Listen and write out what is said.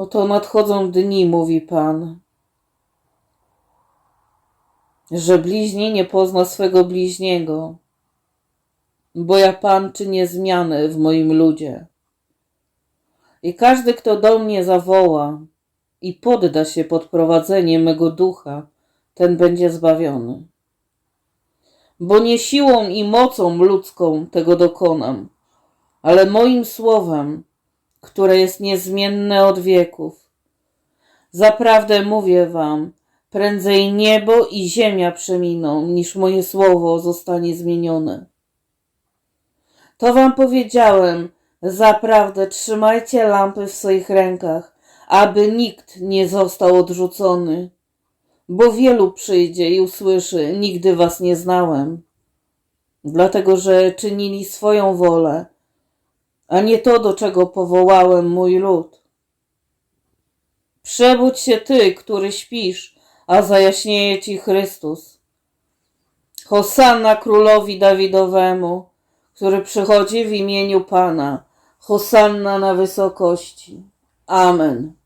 Oto nadchodzą dni, mówi Pan, że bliźni nie pozna swego bliźniego, bo ja Pan czynię zmiany w moim ludzie. I każdy, kto do mnie zawoła i podda się pod prowadzenie mego ducha, ten będzie zbawiony. Bo nie siłą i mocą ludzką tego dokonam, ale moim słowem, które jest niezmienne od wieków. Zaprawdę mówię wam, prędzej niebo i ziemia przeminą, niż moje słowo zostanie zmienione. To wam powiedziałem, zaprawdę trzymajcie lampy w swoich rękach, aby nikt nie został odrzucony. Bo wielu przyjdzie i usłyszy, nigdy was nie znałem. Dlatego, że czynili swoją wolę, a nie to, do czego powołałem mój lud. Przebudź się ty, który śpisz, a zajaśnieje ci Chrystus. Hosanna królowi Dawidowemu, który przychodzi w imieniu Pana. Hosanna na wysokości. Amen.